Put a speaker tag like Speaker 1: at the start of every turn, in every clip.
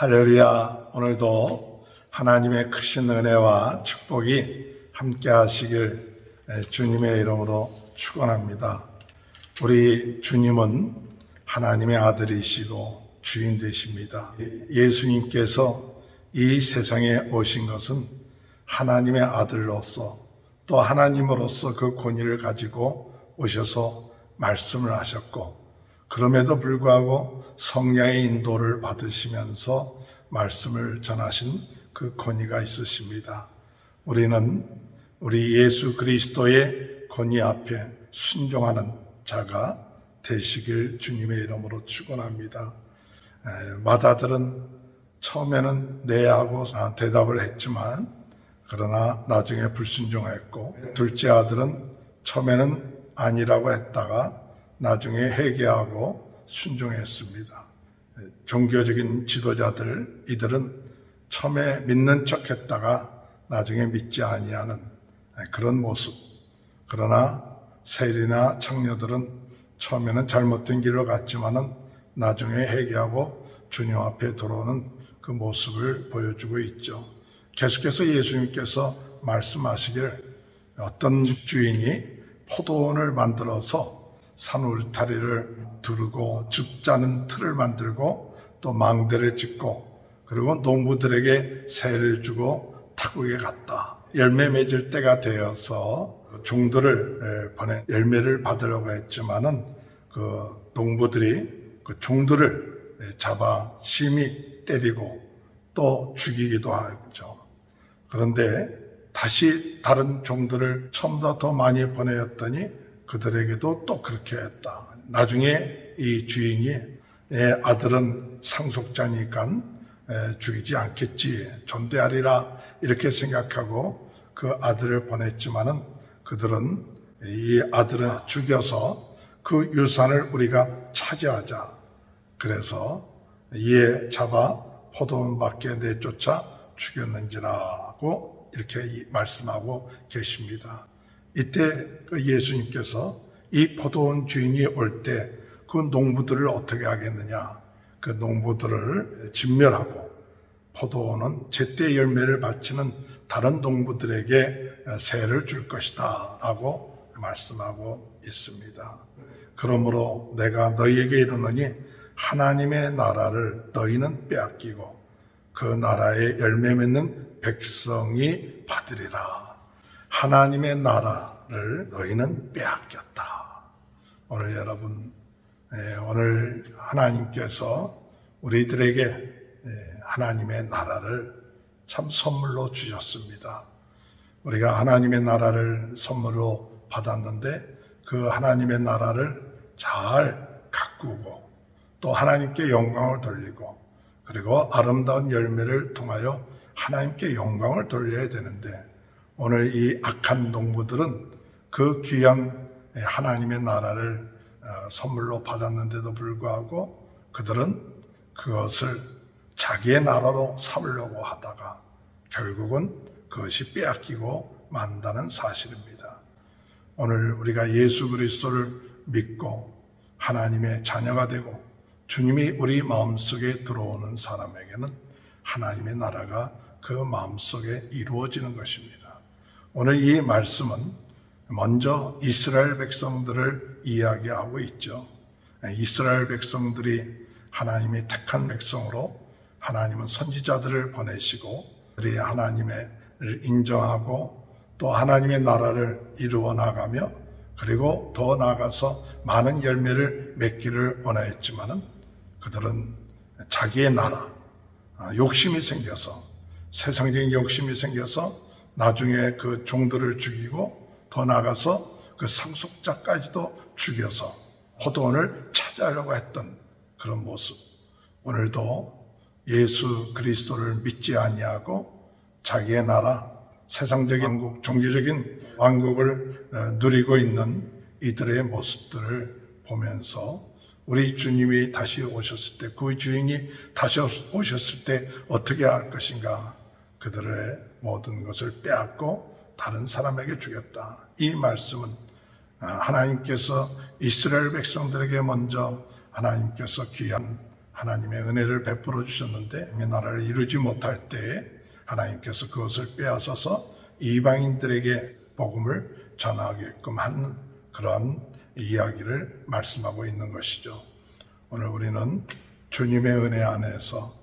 Speaker 1: 할렐루야. 오늘도 하나님의 크신 은혜와 축복이 함께 하시길 주님의 이름으로 축원합니다. 우리 주님은 하나님의 아들이시고 주인 되십니다. 예수님께서 이 세상에 오신 것은 하나님의 아들로서 또 하나님으로서 그 권위를 가지고 오셔서 말씀을 하셨고 그럼에도 불구하고 성령의 인도를 받으시면서 말씀을 전하신 그 권위가 있으십니다. 우리는 우리 예수 그리스도의 권위 앞에 순종하는 자가 되시길 주님의 이름으로 축원합니다. 에, 마다들은 처음에는 네 하고 아, 대답을 했지만 그러나 나중에 불순종했고 둘째 아들은 처음에는 아니라고 했다가 나중에 회개하고 순종했습니다. 종교적인 지도자들 이들은 처음에 믿는 척했다가 나중에 믿지 아니하는 그런 모습. 그러나 세리나 창녀들은 처음에는 잘못된 길로 갔지만은 나중에 회개하고 주님 앞에 돌아오는 그 모습을 보여주고 있죠. 계속해서 예수님께서 말씀하시길 어떤 주인이 포도원을 만들어서 산 울타리를 두르고 줍자는 틀을 만들고 또 망대를 짓고 그리고 농부들에게 세를 주고 타국에 갔다. 열매 맺을 때가 되어서 종들을 보내 열매를 받으려고 했지만은 그 농부들이 그 종들을 잡아 심히 때리고 또 죽이기도 하죠. 그런데 다시 다른 종들을 처음보다 더 많이 보내었더니 그들에게도 또 그렇게 했다. 나중에 이 주인이 내 아들은 상속자니까 죽이지 않겠지, 존대하리라 이렇게 생각하고 그 아들을 보냈지만은 그들은 이 아들을 죽여서 그 유산을 우리가 차지하자. 그래서 이에 잡아 포도원 밖에 내쫓아 죽였는지라고 이렇게 말씀하고 계십니다. 이때 그 예수님께서 이 포도원 주인이 올 때 그 농부들을 어떻게 하겠느냐? 그 농부들을 진멸하고 포도원은 제때 열매를 바치는 다른 농부들에게 세를 줄 것이다. 라고 말씀하고 있습니다. 그러므로 내가 너희에게 이르노니 하나님의 나라를 너희는 빼앗기고 그 나라의 열매 맺는 백성이 받으리라. 하나님의 나라를 너희는 빼앗겼다. 오늘 여러분, 예, 오늘 하나님께서 우리들에게 예, 하나님의 나라를 참 선물로 주셨습니다. 우리가 하나님의 나라를 선물로 받았는데 그 하나님의 나라를 잘 가꾸고 또 하나님께 영광을 돌리고 그리고 아름다운 열매를 통하여 하나님께 영광을 돌려야 되는데 오늘 이 악한 농부들은 그 귀한 하나님의 나라를 어, 선물로 받았는데도 불구하고 그들은 그것을 자기의 나라로 삼으려고 하다가 결국은 그것이 빼앗기고 만다는 사실입니다. 오늘 우리가 예수 그리스도를 믿고 하나님의 자녀가 되고 주님이 우리 마음속에 들어오는 사람에게는 하나님의 나라가 그 마음속에 이루어지는 것입니다. 오늘 이 말씀은 먼저 이스라엘 백성들을 이야기하고 있죠. 이스라엘 백성들이 하나님이 택한 백성으로 하나님은 선지자들을 보내시고 그들이 하나님을 인정하고 또 하나님의 나라를 이루어 나가며 그리고 더 나아가서 많은 열매를 맺기를 원하였지만은 그들은 자기의 나라, 아, 욕심이 생겨서 세상적인 욕심이 생겨서 나중에 그 종들을 죽이고 더 나아가서 그 상속자까지도 죽여서 포도원을 차지하려고 했던 그런 모습. 오늘도 예수 그리스도를 믿지 아니하고 자기의 나라, 세상적인 왕국, 종교적인 왕국을 어, 누리고 있는 이들의 모습들을 보면서 우리 주님이 다시 오셨을 때, 그 주인이 다시 오셨을 때 어떻게 할 것인가? 그들의 모든 것을 빼앗고 다른 사람에게 주겠다. 이 말씀은 하나님께서 이스라엘 백성들에게 먼저 하나님께서 귀한 하나님의 은혜를 베풀어 주셨는데 이 나라를 이루지 못할 때에 하나님께서 그것을 빼앗아서 이방인들에게 복음을 전하게끔 한 그러한 이야기를 말씀하고 있는 것이죠. 오늘 우리는 주님의 은혜 안에서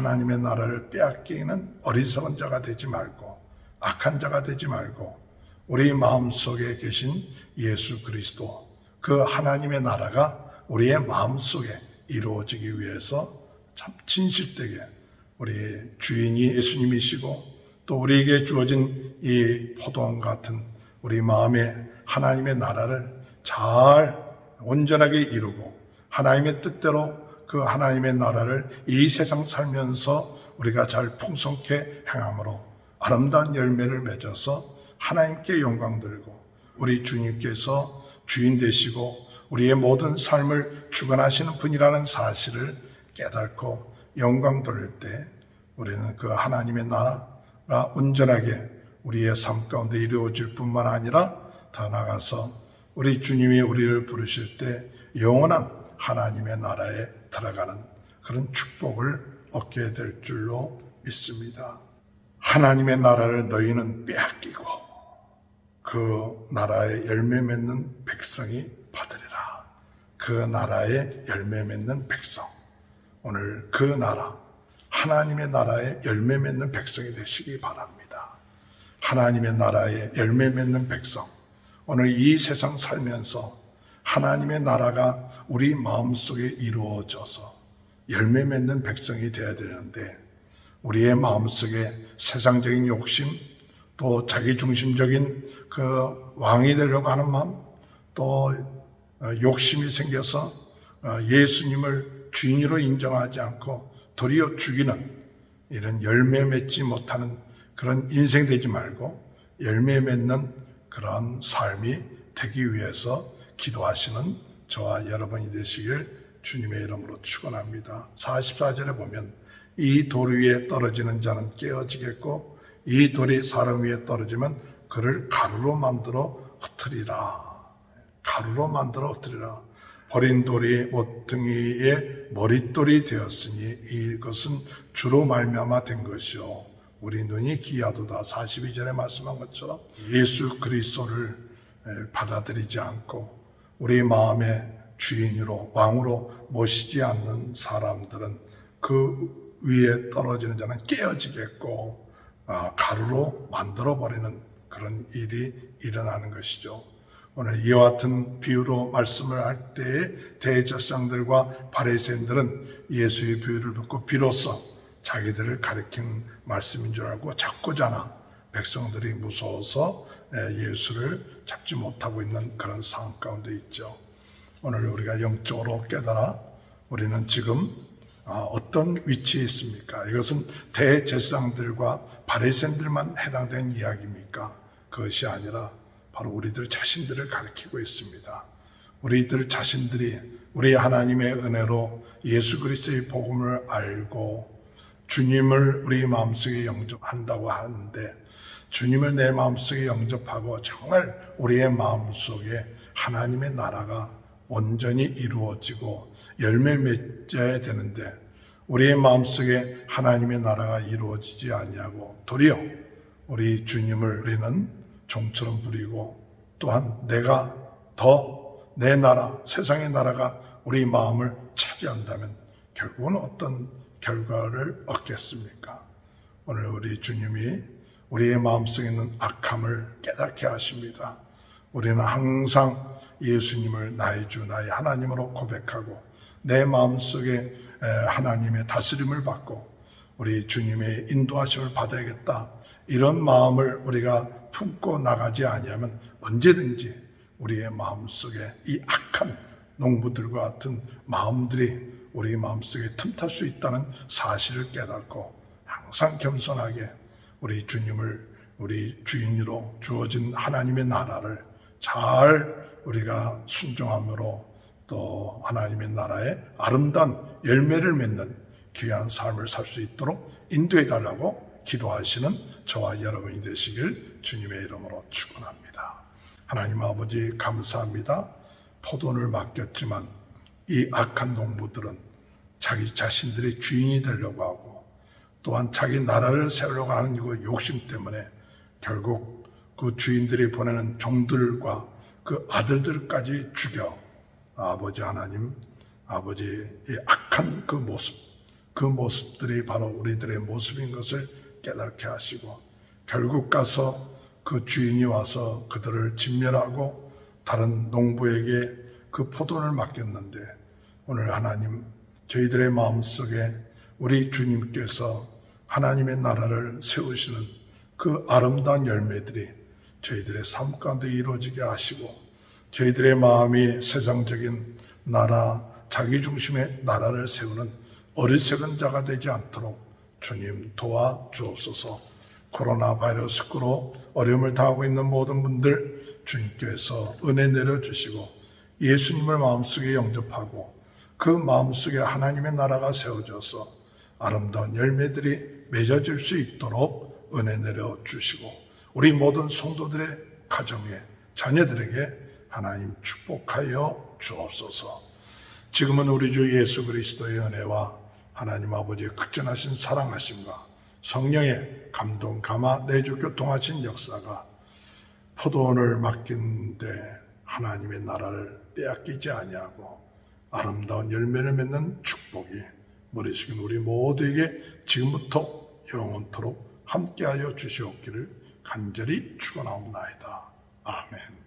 Speaker 1: 하나님의 나라를 빼앗기는 어리석은 자가 되지 말고 악한 자가 되지 말고 우리 마음속에 계신 예수 그리스도 그 하나님의 나라가 우리의 마음속에 이루어지기 위해서 참 진실되게 우리 주인이 예수님이시고 또 우리에게 주어진 이 포도원 같은 우리 마음에 하나님의 나라를 잘 온전하게 이루고 하나님의 뜻대로 그 하나님의 나라를 이 세상 살면서 우리가 잘 풍성케 행함으로 아름다운 열매를 맺어서 하나님께 영광 들고 우리 주님께서 주인 되시고 우리의 모든 삶을 주관하시는 분이라는 사실을 깨닫고 영광 돌릴 때 우리는 그 하나님의 나라가 온전하게 우리의 삶 가운데 이루어질 뿐만 아니라 더 나아가서 우리 주님이 우리를 부르실 때 영원한 하나님의 나라에 들어가는 그런 축복을 얻게 될 줄로 믿습니다. 하나님의 나라를 너희는 빼앗기고 그 나라의 열매 맺는 백성이 받으리라. 그 나라의 열매 맺는 백성. 오늘 그 나라, 하나님의 나라의 열매 맺는 백성이 되시기 바랍니다. 하나님의 나라의 열매 맺는 백성. 오늘 이 세상 살면서 하나님의 나라가 우리 마음속에 이루어져서 열매 맺는 백성이 되어야 되는데 우리의 마음속에 세상적인 욕심 또 자기 중심적인 그 왕이 되려고 하는 마음 또 어, 욕심이 생겨서 어, 예수님을 주인으로 인정하지 않고 도리어 죽이는 이런 열매 맺지 못하는 그런 인생 되지 말고 열매 맺는 그런 삶이 되기 위해서 기도하시는 저와 여러분이 되시길 주님의 이름으로 축원합니다. 44절에 보면 이 돌 위에 떨어지는 자는 깨어지겠고 이 돌이 사람 위에 떨어지면 그를 가루로 만들어 흩으리라. 가루로 만들어 흩으리라. 버린 돌이 모퉁이의 머릿돌이 되었으니 이것은 주로 말미암아 된 것이요. 우리 눈이 기야도다. 42절에 말씀한 것처럼 예수 그리스도를 받아들이지 않고 우리 마음의 주인으로 왕으로 모시지 않는 사람들은 그 위에 떨어지는 자는 깨어지겠고 아, 가루로 만들어 버리는 그런 일이 일어나는 것이죠. 오늘 이와 같은 비유로 말씀을 할 때에 대제사장들과 바리새인들은 예수의 비유를 듣고 비로소 자기들을 가리킨 말씀인 줄 알고 잡고자나 백성들이 무서워서 예수를 잡지 못하고 있는 그런 상황 가운데 있죠. 오늘 우리가 영적으로 깨달아 우리는 지금 아, 어떤 위치에 있습니까? 이것은 대제사장들과 바리새인들만 해당된 이야기입니까? 그것이 아니라 바로 우리들 자신들을 가리키고 있습니다. 우리들 자신들이 우리 하나님의 은혜로 예수 그리스도의 복음을 알고 주님을 우리 마음속에 영접한다고 하는데 주님을 내 마음속에 영접하고 정말 우리의 마음속에 하나님의 나라가 온전히 이루어지고 열매 맺어야 되는데 우리의 마음속에 하나님의 나라가 이루어지지 아니하고 도리어 우리 주님을 우리는 종처럼 부리고 또한 내가 더 내 나라, 세상의 나라가 우리 마음을 차지한다면 결국은 어떤 결과를 얻겠습니까? 오늘 우리 주님이 우리의 마음속에 있는 악함을 깨닫게 하십니다. 우리는 항상 예수님을 나의 주, 나의 하나님으로 고백하고 내 마음속에 하나님의 다스림을 받고 우리 주님의 인도하심을 받아야겠다. 이런 마음을 우리가 품고 나가지 아니하면 언제든지 우리의 마음속에 이 악한 농부들과 같은 마음들이 우리 마음속에 틈탈 수 있다는 사실을 깨닫고 항상 겸손하게 우리 주님을 우리 주인으로 주어진 하나님의 나라를 잘 우리가 순종함으로 또 하나님의 나라의 아름다운 열매를 맺는 귀한 삶을 살 수 있도록 인도해 달라고 기도하시는 저와 여러분이 되시길 주님의 이름으로 축원합니다. 하나님 아버지 감사합니다. 포도를 맡겼지만 이 악한 농부들은 자기 자신들의 주인이 되려고 하고 또한 자기 나라를 세우려고 하는 그 욕심 때문에 결국 그 주인들이 보내는 종들과 그 아들들까지 죽여 아버지 하나님 아버지의 악한 그 모습 그 모습들이 바로 우리들의 모습인 것을 깨닫게 하시고 결국 가서 그 주인이 와서 그들을 진멸하고 다른 농부에게 그 포도를 맡겼는데 오늘 하나님 저희들의 마음속에 우리 주님께서 하나님의 나라를 세우시는 그 아름다운 열매들이 저희들의 삶 가운데 이루어지게 하시고 저희들의 마음이 세상적인 나라, 자기 중심의 나라를 세우는 어리석은 자가 되지 않도록 주님 도와 주옵소서. 코로나 바이러스로 어려움을 당하고 있는 모든 분들 주님께서 은혜 내려주시고 예수님을 마음속에 영접하고 그 마음속에 하나님의 나라가 세워져서 아름다운 열매들이 맺어질 수 있도록 은혜 내려 주시고 우리 모든 성도들의 가정에 자녀들에게 하나님 축복하여 주옵소서. 지금은 우리 주 예수 그리스도의 은혜와 하나님 아버지의 극전하신 사랑하심과 성령의 감동, 감화, 내주 교통하신 역사가 포도원을 맡긴 데 하나님의 나라를 빼앗기지 아니하고 아름다운 열매를 맺는 축복이 머리숙인 우리 모두에게 지금부터 영원토록 함께하여 주시옵기를 간절히 축원하옵나이다. 아멘.